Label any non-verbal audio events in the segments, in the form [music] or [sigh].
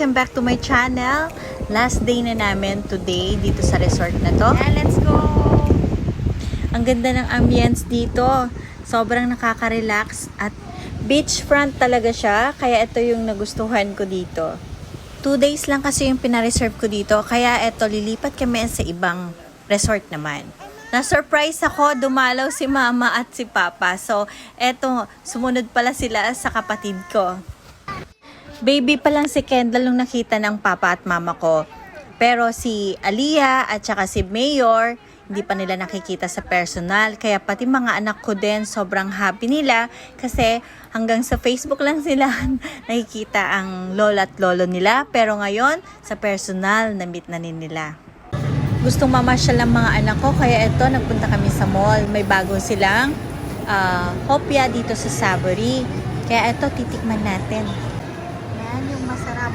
Welcome back to my channel. Last day na namin today dito sa resort na to. Yeah, let's go! Ang ganda ng ambience dito. Sobrang nakaka-relax at beachfront talaga siya. Kaya ito yung nagustuhan ko dito. Two days lang kasi yung pinareserve ko dito. Kaya ito, lilipat kami sa ibang resort naman. Na-surprise ako, dumalaw si mama at si papa. So, eto, sumunod pala sila sa kapatid ko. Baby pa lang si Kendall nung nakita ng papa at mama ko. Pero si Aliyah at saka si Mayor, hindi pa nila nakikita sa personal. Kaya pati mga anak ko din, sobrang happy nila. Kasi hanggang sa Facebook lang [laughs] sila nakikita ang lola at lolo nila. Pero ngayon, sa personal, na-meet na nila. Gustong mamasyal ng mga anak ko, kaya ito, nagpunta kami sa mall. May bago silang ah, hopya dito sa Savory. Kaya ito, titikman natin.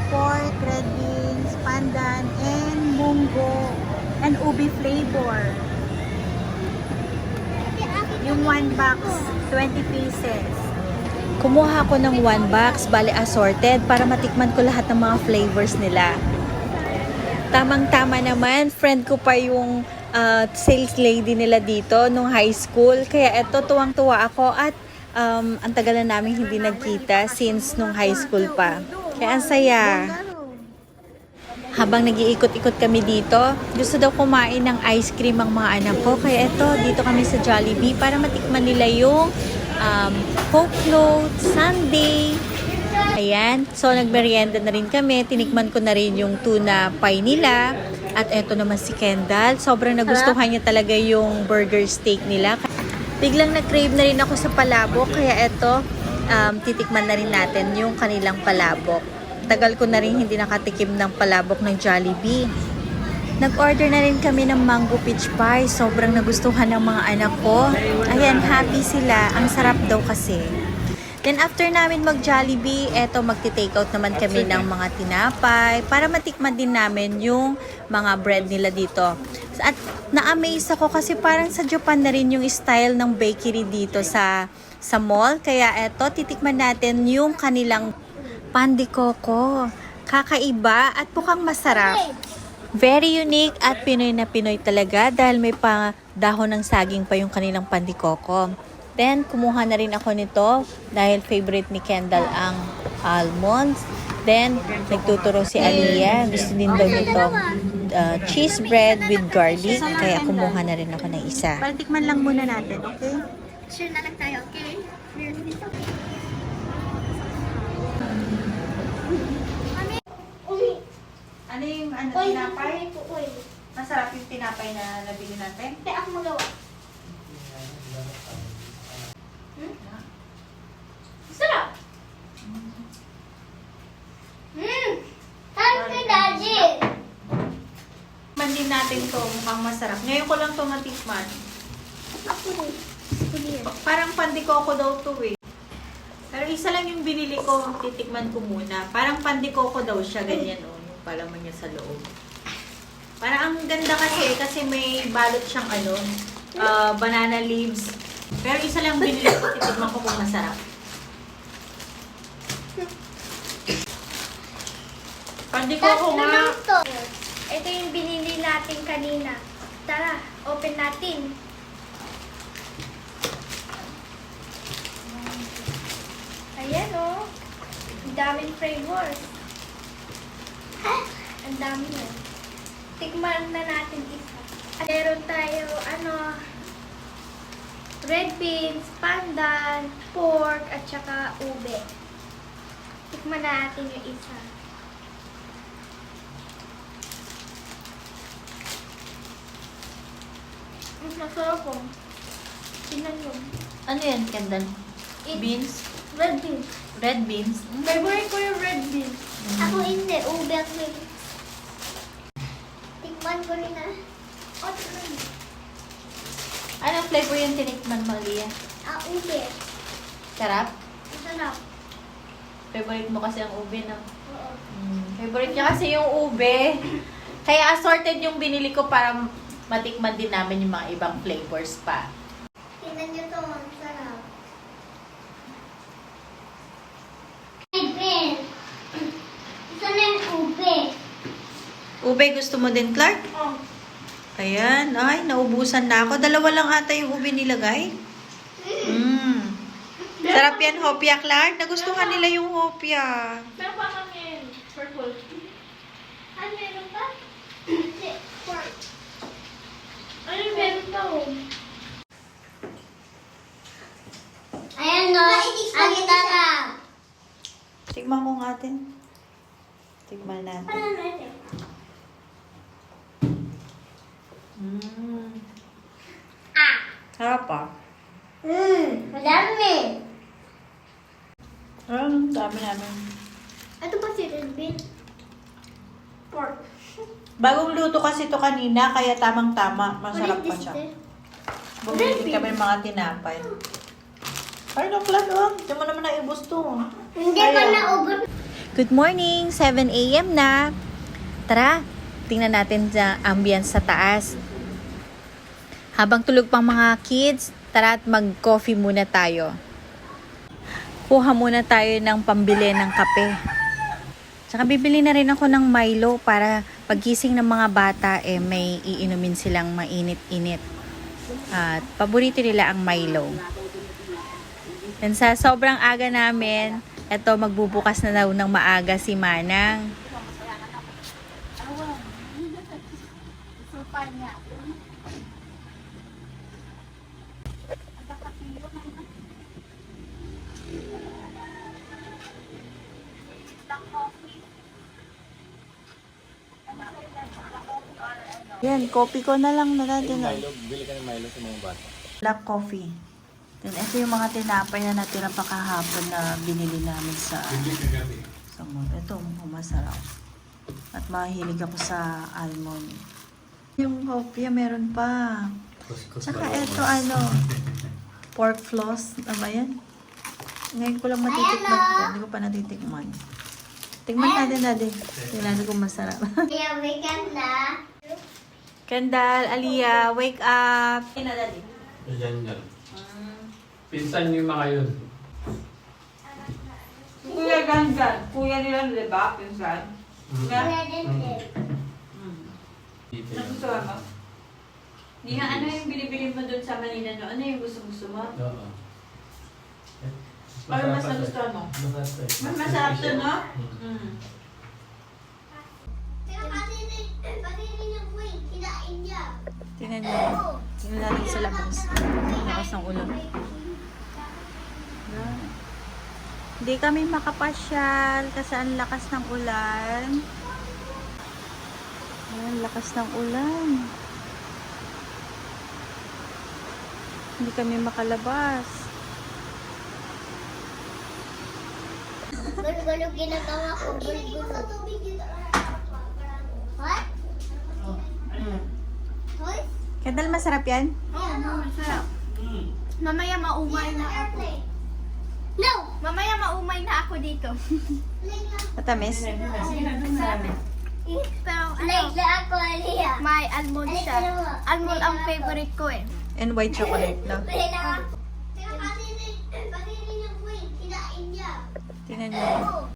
Pork, red beans, pandan, and munggo, and ubi flavor. Yung one box, 20 pieces. Kumuha ko ng one box, bali assorted, para matikman ko lahat ng mga flavors nila. Tamang-tama naman, friend ko pa yung uh, sales lady nila dito nung high school. Kaya eto, tuwang-tuwa ako at um, ang tagal na namin hindi nagkita since nung high school pa. Kaya ang saya. Habang nag-iikot-ikot kami dito, gusto daw kumain ng ice cream ang mga anak ko. Kaya eto, dito kami sa Jollibee para matikman nila yung um, Coke Float, Sundae, Ayan. So, nagmerienda na rin kami. Tinikman ko na rin yung tuna pie nila. At eto naman si Kendall. Sobrang nagustuhan niya talaga yung burger steak nila. Biglang na-crave na rin ako sa palabok. Kaya eto, um, titikman na rin natin yung kanilang palabok. Tagal ko na rin hindi nakatikim ng palabok ng Jollibee. Nag-order na rin kami ng mango peach pie. Sobrang nagustuhan ng mga anak ko. Ayan, happy sila. Ang sarap daw kasi. Then after namin mag-Jollibee, eto magti-take out naman kami ng mga tinapay para matikman din namin yung mga bread nila dito. At na-amaze ako kasi parang sa Japan na rin yung style ng bakery dito sa sa mall. Kaya eto, titikman natin yung kanilang pandikoko. Kakaiba at mukhang masarap. Very unique at Pinoy na Pinoy talaga dahil may pa dahon ng saging pa yung kanilang pandikoko. Then, kumuha na rin ako nito dahil favorite ni Kendall ang almonds. Then, nagtuturo si Aliyah. Gusto din daw nito uh, cheese bread with garlic. Kaya kumuha na rin ako ng isa. Tikman lang muna natin, okay? Share na lang tayo, okay? Ano yung ano, tinapay? Masarap yung tinapay na nabili natin. Kaya ako magawa. Sarap! Mmm! Thank you, Daddy! Natin to, mukhang masarap. Ngayon ko lang to matikman. Ako rin. Parang pandikoko daw to eh. Pero isa lang yung binili ko, titikman ko muna. Parang pandikoko daw siya, ganyan o. Yung palaman niya sa loob. Parang ang ganda kasi, kasi may balot siyang ano, ah, banana leaves. Pero isa lang binili ko, titikman ko kung masarap. Pandikoko nga. to. Ito yung binili natin kanina. Tara, open natin. Ayan o. Oh. Ang daming flavors. Ang dami na. Tikman na natin isa. Meron tayo, ano, red beans, pandan, pork, at saka ube. Tikman na natin yung isa. Ang masarap po. Tingnan yun. Ano yan, Kendall? It- Beans? Red beans. Red beans? Favorite ko yung red beans. Ako hindi. Ube ang favorite. Tikman ko rin na. Oh, tikman mo. Anong flavor yung tinikman mo, Lia? Ah, ube. Sarap? Masarap. Favorite mo kasi ang ube, no? Oo. Mm, favorite niya kasi yung ube. Kaya assorted yung binili ko para matikman din namin yung mga ibang flavors pa. Tingnan nyo to. Ang sarap. Beans. Isa na yung Ube, gusto mo din, Clark? Oh. Ayan. Ay, naubusan na ako. Dalawa lang ata yung ube nilagay. Mm. Sarap yan, hopia, Clark. Nagustuhan nila yung hopia. Meron pa kami purple. Ano meron pa? Hindi. Pork. Ano oh? Ayan o. Ang sarap. Tikman ko nga atin. Tikman natin. Ano natin? Mm. Ah. Sarap ah. Mmm. Madami. Ah, dami namin. Ito ba si red bean? Pork. Bagong luto kasi to kanina, kaya tamang-tama. Masarap pa siya. Bumili kami ng mga tinapay. Ay, no, Clark, oh. Hindi mo naman naibos to. Hindi pa naubos. Good morning! 7 a.m. na. Tara, tingnan natin sa ambience sa taas. Habang tulog pang mga kids, tara at mag-coffee muna tayo. Kuha muna tayo ng pambili ng kape. Tsaka bibili na rin ako ng Milo para pagising ng mga bata, eh, may iinumin silang mainit-init. At paborito nila ang Milo. And sa sobrang aga namin, eto magbubukas na daw ng maaga si Manang. Yan, coffee ko na lang na natin. Milo, bili ka ng Milo sa mga bata. Black coffee. Then, ito yung mga tinapay na natira pa kahapon na binili namin sa sa mall. Ito, masarap. At mahilig ako sa almond. Yung hopia meron pa. Tsaka ito ano, [laughs] pork floss. Ano ba yan? Ngayon ko lang matitikman. Hindi ko pa natitikman. Tingnan natin natin. Tingnan natin kung masarap. Weekend na. Kendall, Aliyah, wake up! Yan yan. Pinsan niyo yung mga yun. Kuya Gandan. Kuya nila, di ba? Pinsan. Kaya din din. Dito yan. Nagustuhan mo? Nga, ano yung binibili mo doon sa Manila no? Ano yung gusto-gusto mo? Oo. Ano mas nagustuhan mo? Masarap to. Mas masarap to, no? Mm. Mm. Tingnan niyo. Tingnan natin sa labas. Lakas ng ulan. Hindi kami makapasyal kasi ang lakas ng ulan. Ayan, lakas ng ulan. Hindi kami makalabas. Gulo-gulo ginagawa ko. Gulo-gulo. Kendall, masarap yan? Oo, masarap. Mamaya maumay na ako. No! Mamaya maumay na ako dito. Matamis? Pero ano, ako, Aliyah. May almond siya. Almond ang favorite ko eh. And white chocolate, no? Tingnan niyo.